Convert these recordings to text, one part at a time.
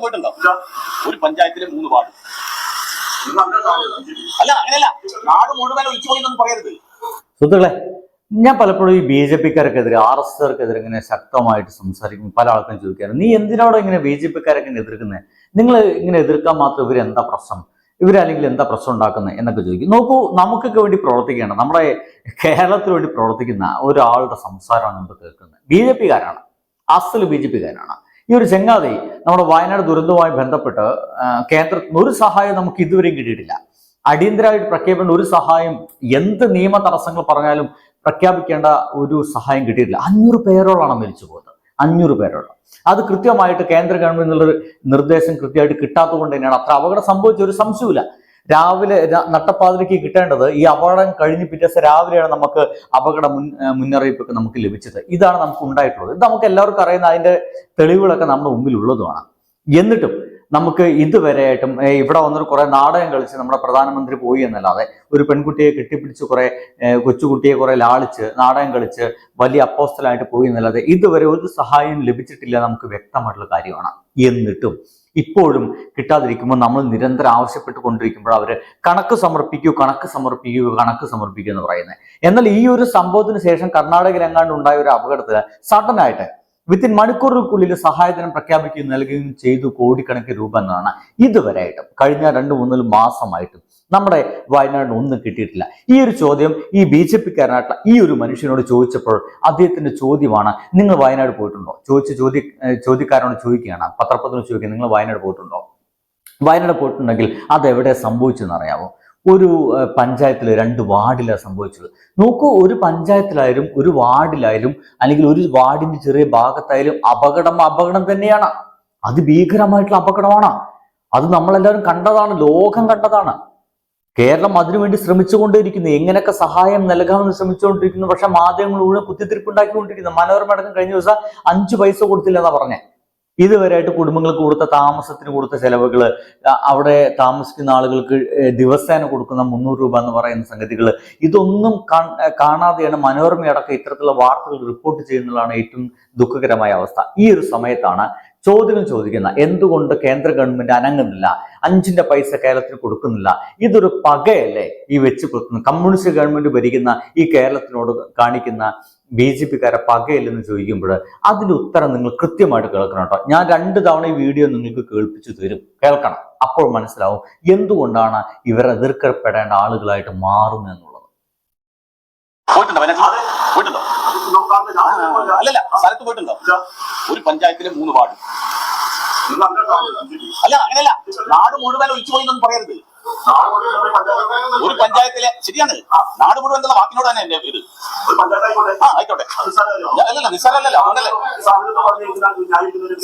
സ്ഥലത്ത് പോയിട്ടുണ്ടോ? ഒരു പഞ്ചായത്തിലെ മൂന്ന് വാർഡ്. അല്ല അങ്ങനെയല്ല. നാട് മുഴുവൻ ഒഴിച്ചു പോയി എന്നൊന്നും പറയരുത്. സുഹൃത്തുക്കളെ ഞാൻ പലപ്പോഴും ഈ ബി ജെ പിക്കാർക്കെതിരെ ആർ എസ് എസ്കാർക്കെതിരെ ഇങ്ങനെ ശക്തമായിട്ട് സംസാരിക്കും. പല ആൾക്കാരും ചോദിക്കാറ് നീ എന്തിനോട് ഇങ്ങനെ ബി ജെ പിക്കാരൊക്കെ ഇങ്ങനെ എതിർക്കുന്നത് നിങ്ങൾ ഇങ്ങനെ എതിർക്കാൻ മാത്രം ഇവർ എന്താ പ്രശ്നം? ഇവരല്ലെങ്കിൽ എന്താ പ്രശ്നം ഉണ്ടാക്കുന്നത് എന്നൊക്കെ ചോദിക്കും. നോക്കൂ നമുക്കൊക്കെ വേണ്ടി പ്രവർത്തിക്കുകയാണ്. നമ്മുടെ കേരളത്തിന് വേണ്ടി പ്രവർത്തിക്കുന്ന ഒരാളുടെ സംസാരമാണ് നമ്മൾ കേൾക്കുന്നത്. ബി ജെ പിക്കാരാണ്. അസൽ ബി ജെ പിക്കാരാണ്. ഈ ഒരു ചെങ്ങാതി നമ്മുടെ വയനാട് ദുരന്തവുമായി ബന്ധപ്പെട്ട് കേന്ദ്രത്തിന് ഒരു സഹായം നമുക്ക് ഇതുവരെയും കിട്ടിയിട്ടില്ല. അടിയന്തരമായിട്ട് പ്രഖ്യാപിക്കേണ്ട ഒരു സഹായം എന്ത് നിയമ തടസ്സങ്ങൾ പറഞ്ഞാലും പ്രഖ്യാപിക്കേണ്ട ഒരു സഹായം കിട്ടിയിട്ടില്ല. അഞ്ഞൂറ് പേരോളാണ് മരിച്ചു പോയത് അഞ്ഞൂറ് പേരോളം. അത് കൃത്യമായിട്ട് കേന്ദ്ര ഗവൺമെന്റ് എന്നുള്ളൊരു നിർദ്ദേശം കൃത്യമായിട്ട് കിട്ടാത്തത് കൊണ്ട് തന്നെയാണ്. അത്ര അപകടം സംഭവിച്ച ഒരു സംശയമില്ല രാവിലെ നട്ടപ്പാതിരയ്ക്ക് കിട്ടേണ്ടത് ഈ അപകടം കഴിഞ്ഞ് പിറ്റേ ദിവസം രാവിലെയാണ് നമുക്ക് അപകട മുൻ മുന്നറിയിപ്പൊക്കെ നമുക്ക് ലഭിച്ചത്. ഇതാണ് നമുക്ക് ഉണ്ടായിട്ടുള്ളത്. ഇത് നമുക്ക് എല്ലാവർക്കും അറിയുന്ന അതിന്റെ തെളിവുകളൊക്കെ നമ്മുടെ മുമ്പിൽ ഉള്ളതുമാണ് എന്നിട്ടും നമുക്ക് ഇതുവരെയായിട്ടും ഇവിടെ വന്നൊരു കുറെ നാടകം കളിച്ച് നമ്മുടെ പ്രധാനമന്ത്രി പോയി എന്നല്ലാതെ ഒരു പെൺകുട്ടിയെ കെട്ടിപ്പിടിച്ച് കുറെ കൊച്ചുകുട്ടിയെ കുറെ ലാളിച്ച് നാടകം കളിച്ച് വലിയ അപ്പോസ്റ്റലായിട്ട് പോയി എന്നല്ലാതെ ഇതുവരെ ഒരു സഹായം ലഭിച്ചിട്ടില്ല നമുക്ക് വ്യക്തമായിട്ടുള്ള കാര്യമാണ്. എന്നിട്ടും ഇപ്പോഴും കിട്ടാതിരിക്കുമ്പോൾ നമ്മൾ നിരന്തരം ആവശ്യപ്പെട്ടുകൊണ്ടിരിക്കുമ്പോൾ അവർ കണക്ക് സമർപ്പിക്കൂ കണക്ക് സമർപ്പിക്കൂ കണക്ക് സമർപ്പിക്കൂ എന്ന് പറയുന്നത്. എന്നാൽ ഈ ഒരു സംഭവത്തിന് ശേഷം കർണാടകയിൽ എങ്ങാണ്ട് ഉണ്ടായ ഒരു അപകടത്തിൽ സഡൻ ആയിട്ട് വിത്തിൻ മണിക്കൂറുകൾക്കുള്ളിൽ സഹായധനം പ്രഖ്യാപിക്കുകയും നൽകുകയും ചെയ്തു കോടിക്കണക്കിന് രൂപ എന്നാണ് ഇതുവരെയായിട്ടും. കഴിഞ്ഞ രണ്ട് മൂന്ന് മാസമായിട്ടും നമ്മുടെ വയനാട് ഒന്നും കിട്ടിയിട്ടില്ല. ഈ ഒരു ചോദ്യം ഈ ബി ജെ പിക്കാരനായിട്ടുള്ള ഈ ഒരു മനുഷ്യനോട് ചോദിച്ചപ്പോൾ അദ്ദേഹത്തിന്റെ ചോദ്യമാണ് നിങ്ങൾ വയനാട് പോയിട്ടുണ്ടോ? ചോദിച്ച ചോദ്യ ചോദ്യക്കാരനോട് ചോദിക്കുകയാണ് പത്രപ്പത്തിനോട് ചോദിക്കുക നിങ്ങൾ വയനാട് പോയിട്ടുണ്ടോ? വയനാട് പോയിട്ടുണ്ടെങ്കിൽ അതെവിടെ സംഭവിച്ചെന്ന് അറിയാമോ ഒരു പഞ്ചായത്തിൽ രണ്ട് വാർഡിലാണ് സംഭവിച്ചത്. നോക്കൂ ഒരു പഞ്ചായത്തിലായാലും ഒരു വാർഡിലായാലും അല്ലെങ്കിൽ ഒരു വാർഡിന്റെ ചെറിയ ഭാഗത്തായാലും അപകടം അപകടം തന്നെയാണ്. അത് ഭീകരമായിട്ടുള്ള അപകടമാണ്. അത് നമ്മളെല്ലാവരും കണ്ടതാണ് ലോകം കണ്ടതാണ്. കേരളം അതിനുവേണ്ടി ശ്രമിച്ചുകൊണ്ടിരിക്കുന്നു എങ്ങനെയൊക്കെ സഹായം നൽകാമെന്ന് ശ്രമിച്ചുകൊണ്ടിരിക്കുന്നു. പക്ഷെ മാധ്യമങ്ങൾ മുഴുവൻ കുത്തിത്തിരിപ്പുണ്ടാക്കിക്കൊണ്ടിരിക്കുന്നു. മനോരമ അടക്കം കഴിഞ്ഞ ദിവസം അഞ്ചു പൈസ കൊടുത്തില്ല എന്നാ പറഞ്ഞേ. ഇതുവരെയായിട്ട് കുടുംബങ്ങൾക്ക് കൊടുത്ത താമസത്തിന് കൊടുത്ത ചെലവുകൾ അവിടെ താമസിക്കുന്ന ആളുകൾക്ക് ദിവസേന കൊടുക്കുന്ന മുന്നൂറ് രൂപ എന്ന് പറയുന്ന സംഗതികൾ ഇതൊന്നും കാണാതെയാണ് മനോരമയടക്കം ഇത്തരത്തിലുള്ള വാർത്തകൾ റിപ്പോർട്ട് ചെയ്യുന്നതാണ് ഏറ്റവും ദുഃഖകരമായ അവസ്ഥ. ഈ ഒരു സമയത്താണ് ചോദ്യങ്ങൾ ചോദിക്കുന്ന എന്തുകൊണ്ട് കേന്ദ്ര ഗവൺമെന്റ് അനങ്ങുന്നില്ല? അഞ്ചിന്റെ പൈസ കേരളത്തിന് കൊടുക്കുന്നില്ല? ഇതൊരു പകയല്ലേ ഈ വെച്ച് പുലർത്തുന്നത് കമ്മ്യൂണിസ്റ്റ് ഗവൺമെന്റ് ഭരിക്കുന്ന ഈ കേരളത്തിനോട് കാണിക്കുന്ന ബി ജെ പിക്കാരെ പകയില്ലെന്ന് ചോദിക്കുമ്പോൾ അതിന്റെ ഉത്തരം നിങ്ങൾ കൃത്യമായിട്ട് കേൾക്കണം കേട്ടോ. ഞാൻ രണ്ട് തവണ ഈ വീഡിയോ നിങ്ങൾക്ക് കേൾപ്പിച്ചു തരും. കേൾക്കണം. അപ്പോൾ മനസ്സിലാവും എന്തുകൊണ്ടാണ് ഇവർ എതിർക്കപ്പെടേണ്ട ആളുകളായിട്ട് മാറുന്നത് എന്നുള്ളത്. പോയിട്ടുണ്ടോ? വയനാട്ടിൽ? പോയിട്ടുണ്ടോ? അല്ലല്ല സ്ഥലത്ത് പോയിട്ടുണ്ടോ? ഒരു പഞ്ചായത്തിലെ മൂന്ന് വാർഡ്. അല്ല അങ്ങനെയല്ല. നാട് മുഴുവൻ ഒഴിച്ചു പോയി എന്നൊന്നും പറയരുത്. ഒരു പഞ്ചായത്തിലെ ശരിയാണ്. നാട് മുഴുവൻ എന്നുള്ള വാക്കിനോട് തന്നെ എന്റെ ഇത്. ആ ആയിക്കോട്ടെ. അല്ലല്ല നിസ്സാരല്ലല്ലോ അങ്ങനല്ലേ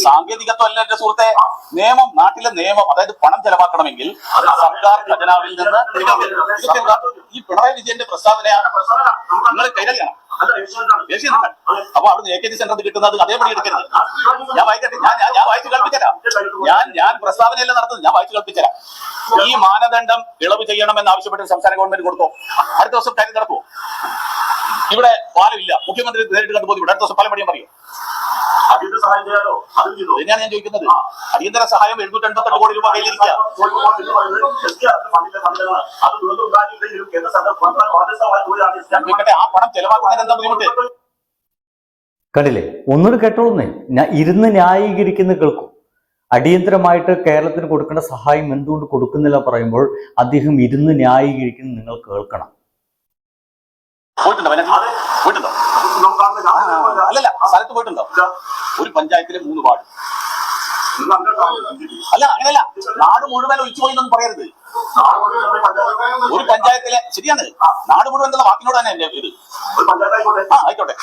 സാങ്കേതികത്വം അല്ല എന്റെ സുഹൃത്തെ. നിയമം നാട്ടിലെ നിയമം അതായത് പണം ചെലവാക്കണമെങ്കിൽ സർക്കാർ ഖജനാവിൽ നിന്ന്? ഈ പിണറായി വിജയന്റെ പ്രസ്താവനയാണ് നിങ്ങൾ കൈരളിയാണ്? അപ്പൊ അവിടുന്ന് എ കെ ജി സെന്ററിൽ കിട്ടുന്നത് അതേപടി എടുക്കരുത്. ഞാൻ വായിക്കട്ടെ. ഞാൻ ഞാൻ- വായിച്ചു കൽപ്പിച്ചരാം ഞാൻ ഞാൻ പ്രസ്താവനയല്ല നടത്തുന്നത്. ഞാൻ വായിച്ചു കൽപ്പിച്ചരാം ഈ മാനദണ്ഡം ഇളവ് ചെയ്യണമെന്ന് ആവശ്യപ്പെട്ട് സംസ്ഥാന ഗവൺമെന്റ് കൊടുത്തോ? അടുത്ത ദിവസം കാര്യം നടക്കുമോ ഇവിടെ പാലമില്ല. മുഖ്യമന്ത്രി നേരിട്ട് കണ്ടുപോയി അടുത്ത ദിവസം പാലം പണിയാൻ പറയും? തന്നെയാണ് ഞാൻ ചോദിക്കുന്നത്. അടിയന്തര സഹായം എഴുന്നൂറ്റി എൺപത്തെട്ട് കോടി രൂപ കയ്യിലിരിക്കുക ആ പണം ചെലവാക്കുന്നതിന് എന്താ ബുദ്ധിമുട്ട്? കണ്ടില്ലേ? ഒന്നുകൂടി കേട്ടോളുന്നേ. ഞാൻ ഇരുന്ന് ന്യായീകരിക്കുന്ന കേൾക്കും അടിയന്തരമായിട്ട് കേരളത്തിന് കൊടുക്കേണ്ട സഹായം എന്തുകൊണ്ട് കൊടുക്കുന്നില്ല പറയുമ്പോൾ അദ്ദേഹം ഇരുന്ന് ന്യായീകരിക്കുന്ന നിങ്ങൾ കേൾക്കണം. അല്ലല്ല ആ സ്ഥലത്ത് പോയിട്ടുണ്ടോ? ഒരു പഞ്ചായത്തിലെ മൂന്ന് വാർഡ്. അല്ല അങ്ങനെയല്ല. നാട് മുഴുവൻ ഒഴിച്ചു പോയി എന്നൊന്നും പറയരുത് ഒരു പഞ്ചായത്തിലെ ശരിയാണ്. നാട് മുഴുവൻ എന്നുള്ള വാക്കിനോട് തന്നെ എന്റെ ഇത്? ആ ആയിക്കോട്ടെ.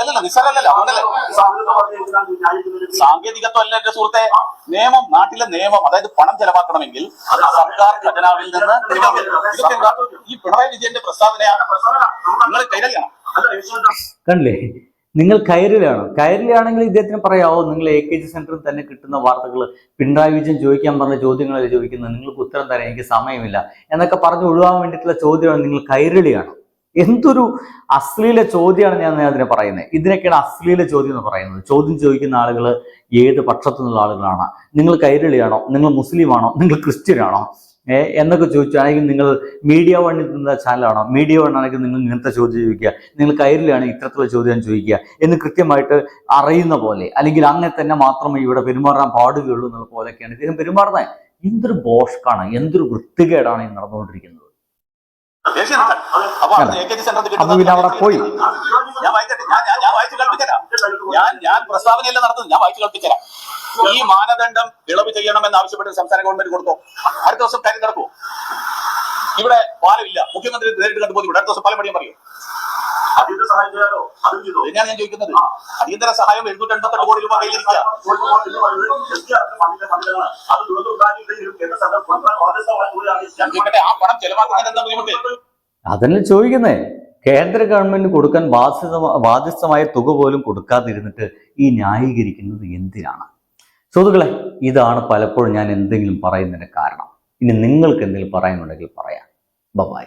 അല്ലല്ല നിസ്സാരല്ലല്ലോ അങ്ങനല്ലേ. സാങ്കേതികത്വം അല്ല എന്റെ സുഹൃത്തെ. നിയമം നാട്ടിലെ നിയമം അതായത് പണം ചെലവാക്കണമെങ്കിൽ സർക്കാർ ഖജനാവിൽ നിന്ന് ഈ പിണറായി വിജയന്റെ പ്രസ്താവനയാണ്. നിങ്ങൾ കൈരളിയാണ്? കണ്ടില്ലേ? നിങ്ങൾ കയറിലാണ് കയറിലാണെങ്കിൽ ഇദ്ദേഹത്തിന് പറയാവോ നിങ്ങൾ എ കെ ജി സെന്ററിൽ തന്നെ കിട്ടുന്ന വാർത്തകൾ പിണറായി വിജയൻ ചോദിക്കാൻ പറഞ്ഞ ചോദ്യങ്ങളല്ലേ ചോദിക്കുന്നത്? നിങ്ങൾക്ക് ഉത്തരം തരാൻ എനിക്ക് സമയമില്ല. എന്നൊക്കെ പറഞ്ഞ് ഒഴിവാൻ വേണ്ടിയിട്ടുള്ള ചോദ്യമാണ് നിങ്ങൾ കൈരളിയാണ് എന്തൊരു അശ്ലീല ചോദ്യമാണ് ഞാൻ അതിനെ പറയുന്നത്. ഇതിനൊക്കെയാണ് അശ്ലീല ചോദ്യം എന്ന് പറയുന്നത്. ചോദ്യം ചോദിക്കുന്ന ആളുകൾ ഏത് പക്ഷത്തു നിന്നുള്ള ആളുകളാണ്? നിങ്ങൾ കൈരളിയാണോ നിങ്ങൾ മുസ്ലിമാണോ നിങ്ങൾ ക്രിസ്ത്യനാണോ എന്നൊക്കെ ചോദിച്ചാണെങ്കിൽ നിങ്ങൾ മീഡിയ വണ്ണിൽ നിന്ന ചാനലാണോ? മീഡിയ വൺ ആണെങ്കിൽ നിങ്ങൾ ഇങ്ങനത്തെ ചോദ്യം ചോദിക്കുക. നിങ്ങൾ കയറിലാണെങ്കിൽ ഇത്തരത്തിലുള്ള ചോദ്യം ചോദിക്കുക. എന്ന് കൃത്യമായിട്ട് അറിയുന്ന പോലെ അല്ലെങ്കിൽ അങ്ങനെ തന്നെ മാത്രമേ ഇവിടെ പെരുമാറാൻ പാടുകയുള്ളൂ എന്നുള്ള പോലെയൊക്കെയാണ് ഇദ്ദേഹം പെരുമാറുന്നത്. എന്തൊരു ബോഷ്കാണ് എന്തൊരു വൃത്തികേടാണ് ഈ നടന്നുകൊണ്ടിരിക്കുന്നത്. അപ്പൊ പിന്നെ അവിടെ പോയി. ഞാൻ ഞാൻ ഞാൻ പ്രസ്താവനയല്ല നടത്തുന്നത്. ഞാൻ വായിച്ചു കേൾപ്പിച്ചരാം ഈ മാനദണ്ഡം ഇളവ് ചെയ്യണമെന്ന് ആവശ്യപ്പെട്ട് സംസ്ഥാന ഗവൺമെന്റ് കൊടുത്തു? അടുത്ത ദിവസം കാര്യം നടക്കുമോ ഇവിടെ പാലമില്ല. മുഖ്യമന്ത്രി നേരിട്ട് കണ്ടുപോയി അടുത്ത ദിവസം പാലം പണിയാൻ പറയും? തന്നെയാണ് ഞാൻ ചോദിക്കുന്നത്? അടിയന്തര സഹായം എഴുന്നൂറ്റി എൺപത്തെട്ട് കോടി രൂപ ഞാൻ ചോദിക്കട്ടെ ആ പണം ചെലവാക്കുന്നതിന് എന്താ ബുദ്ധിമുട്ട്? അതല്ലേ ചോദിക്കുന്നേ? കേന്ദ്ര ഗവൺമെന്റ് കൊടുക്കാൻ ബാധ്യത ബാധ്യസ്ഥമായ തുക പോലും കൊടുക്കാതിരുന്നിട്ട് ഈ ന്യായീകരിക്കുന്നത് എന്തിനാണ്? സുഹൃത്തുക്കളെ ഇതാണ് പലപ്പോഴും ഞാൻ എന്തെങ്കിലും പറയുന്നതിന്റെ കാരണം. ഇനി നിങ്ങൾക്ക് എന്തെങ്കിലും പറയാനുണ്ടെങ്കിൽ പറയാം. ബൈ